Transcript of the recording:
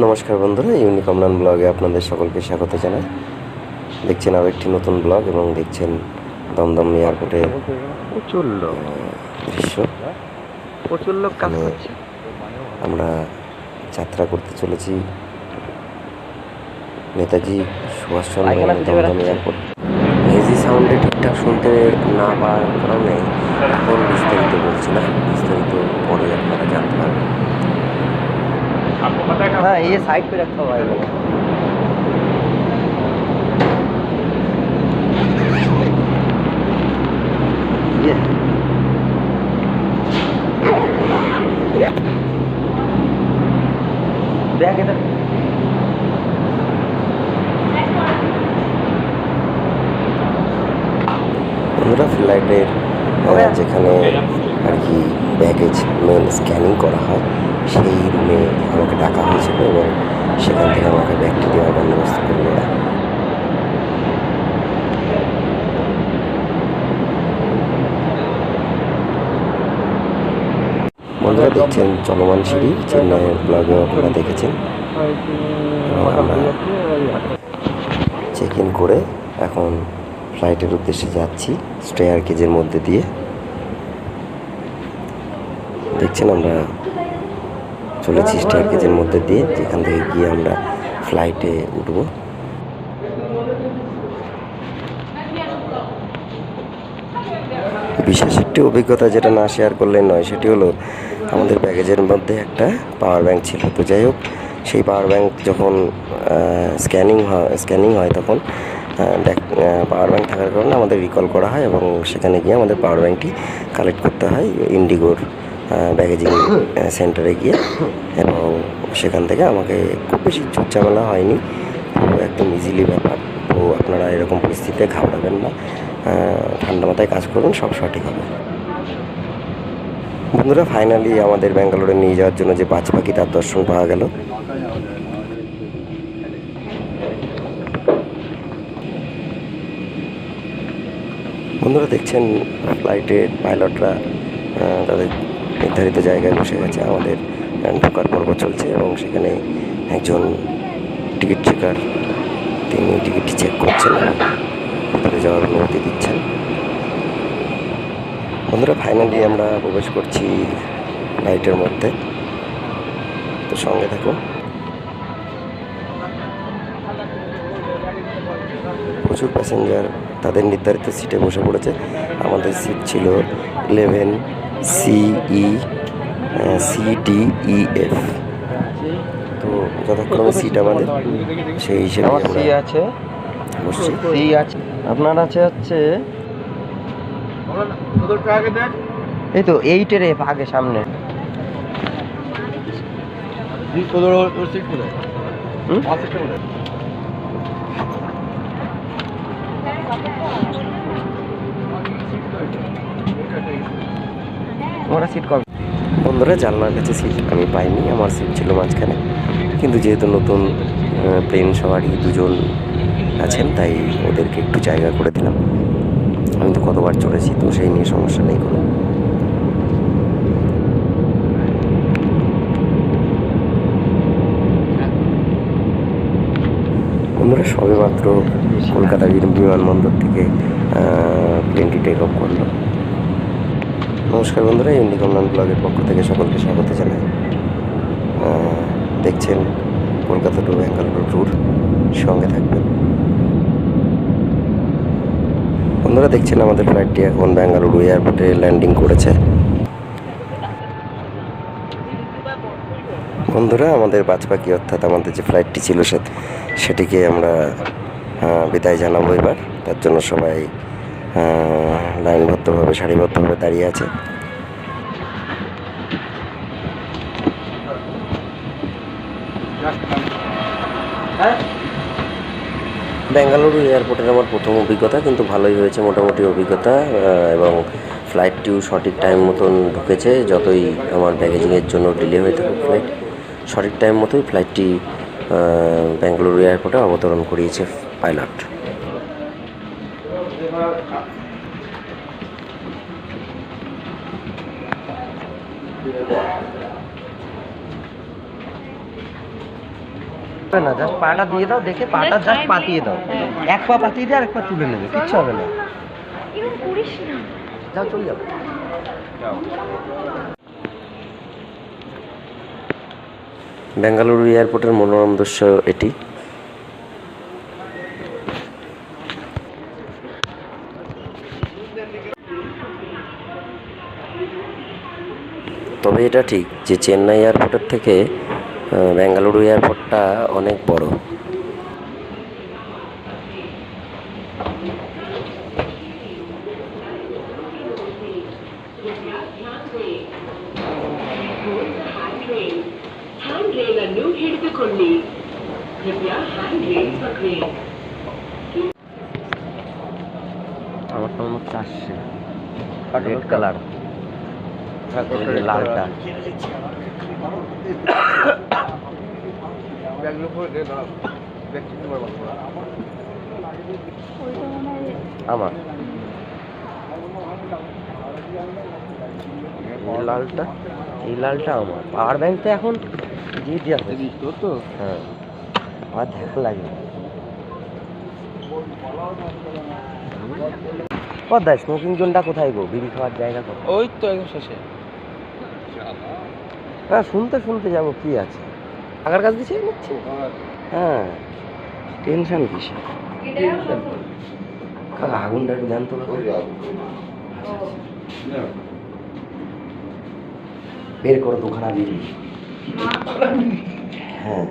নমস্কার বন্ধুরা ইউনিকমনান ব্লগে আপনাদের সকলকে স্বাগত জানাই। দেখছেন আরও একটি নতুন ব্লগ এবং দেখছেন দমদম এয়ারপোর্টে দৃশ্য। আমরা যাত্রা করতে চলেছি নেতাজি সুভাষচন্দ্র দমদম এয়ারপোর্ট। হেজি সাউন্ডে ঠিকঠাক শুনতে না পাওয়ার কারণে ये साइड पे रखा हुआ है वो ये बैग इधर বন্ধুরা ফ্লাইটের যেখানে আর কি ব্যাগেজ মেন স্ক্যানিং করা হয়, সেই রুমে আমাকে ডাকা হয়েছিল এবং সেখান থেকে আমাকে ব্যাগটি দেওয়ার বন্দোবস্ত করল ওরা বন্ধুরা দেখছেন চলমান সিঁড়ি, চেন্নাইয়ের ব্লগে আপনারা দেখেছেন। আমরা চেক ইন করে এখন ফ্লাইটের উদ্দেশ্যে যাচ্ছি স্টেয়ার কেজের মধ্যে দিয়ে। দেখছেন, আমরা চলেছি স্টেয়ার কেজের মধ্যে দিয়ে, যেখান থেকে গিয়ে আমরা ফ্লাইটে উঠব। বিশেষ একটি অভিজ্ঞতা যেটা না শেয়ার করলে নয়, সেটি হলো আমাদের ব্যাগেজের মধ্যে একটা পাওয়ার ব্যাংক ছিল। তো যাই হোক, সেই পাওয়ার ব্যাংক যখন স্ক্যানিং হয় স্ক্যানিং হয় তখন পাওয়ার ব্যাংক থাকার কারণে আমাদের রিকল করা হয় এবং সেখানে গিয়ে আমাদের পাওয়ার ব্যাংকটি কালেক্ট করতে হয় ইন্ডিগোর। ব্যাগেজিং সেন্টারে গিয়ে এবং সেখান থেকে আমাকে খুব বেশি ঝুটঝামেলা হয়নি। পুরো একদম ইজিলি ব্যাপার। তো আপনারা এরকম পরিস্থিতিতে ঘাবড়াবেন না। ঠান্ডা মাথায় কাজ করুন, সব সঠিক হবে। বন্ধুরা ফাইনালি আমাদের ব্যাঙ্গালোরে নিয়ে যাওয়ার জন্য যে বাজ পাখি, তার দর্শন পাওয়া গেল। বন্ধুরা, দেখছেন ফ্লাইটে পাইলটরা তাদের নির্ধারিত জায়গায় বসে গেছে। আমাদের ঢোকার পর্ব চলছে এবং সেখানে একজন টিকিট চেকার তিনি টিকিটটি চেক করছেন ভিতরে যাওয়ার অনুমতি দিচ্ছেন। বন্ধুরা ফাইনালি আমরা প্রবেশ করছি ফ্লাইটের মধ্যে। তো সঙ্গে থাকুন। প্রচুর প্যাসেঞ্জার তাদের নির্ধারিত সিটে বসে পড়েছে। আমাদের সিট ছিল ইলেভেন সিই সি ডি ই এফ তো যথাক্রমে সিট আমাদের সেই হিসেবে আমার সি আছে। সি আছে। আপনার আছে হচ্ছে এই তো এইটের এফ আগে সামনে। হুম? তোমার সিট কবে? বন্ধুরা, জানলার কাছে সিট আমি পাইনি, আমার সিট ছিল মাঝখানে। কিন্তু যেহেতু নতুন প্লেন সবারই দুজন আছেন, তাই ওদেরকে একটু জায়গা করে দিলাম। আমি তো কতবার চড়েছি, তো সেই নিয়ে সমস্যা নেই কোনো। বন্ধুরা সবে মাত্র কলকাতা বিমানবন্দর থেকে প্লেনটি টেক অফ করল। নমস্কার বন্ধুরা ইন্ডিকমনান ব্লগের পক্ষ থেকে সকলকে স্বাগত জানাই। দেখছেন কলকাতা টু ব্যাঙ্গালোর ট্যুর, সঙ্গে থাকবেন। বন্ধুরা, দেখছেন আমাদের ফ্লাইটটি এখন ব্যাঙ্গালুরু এয়ারপোর্টে ল্যান্ডিং করেছে। বন্ধুরা, আমাদের বাজপাখি অর্থাৎ আমাদের যে ফ্লাইটটি ছিল সেটিকে আমরা বিদায় জানাব এবার। তার জন্য সবাই লাইনবদ্ধভাবে সারিবদ্ধভাবে দাঁড়িয়ে আছে। বেঙ্গালুরু এয়ারপোর্টের আমার প্রথম অভিজ্ঞতা কিন্তু ভালোই হয়েছে মোটামুটি অভিজ্ঞতা এবং ফ্লাইটটিও সঠিক টাইম মতন ঢুকেছে যতই আমার ব্যাগেজিংয়ের জন্য ডিলে হয়ে থাকুক ফ্লাইট সঠিক টাইম মতোই ফ্লাইটটি বেঙ্গালুরু এয়ারপোর্টে অবতরণ করিয়েছে পাইলট না জাস্ট পাটা দিয়ে দাও দেখে পাটা জাস্ট পাতিয়ে দাও। এক পা পাতিয়ে দিয়ে আর এক পা তুলে নেবে কিচ্ছু হবে না। যাও চলে যাও। বেঙ্গালুরু এয়ারপোর্টের মনোরম দৃশ্য এটি। তবে এটা ঠিক যে চেন্নাই এয়ারপোর্টের থেকে বেঙ্গালুরু এয়ারপোর্টটা অনেক বড়। আমার নম্বর চারশে রেড কালার লালটা আমার? লালটা? এই লালটা আমার। পাওয়ার ব্যাংক তো এখন দিয়ে দেওয়া হয়েছে তো হ্যাঁ। আমার দেখা লাগে কোথায় স্মোকিং জোনটা কোথায় গো? বিড়ি খাওয়ার জায়গা কোথায়? ওই তো একদম শেষে। হ্যাঁ শুনতে শুনতে যাব কি আছে? আগের কাছ দিছে নিচ্ছি হ্যাঁ। টেনশন কিসে কাকা আগুনটা একটু দেন তো বের করো দুখানা বিড়ি হ্যাঁ।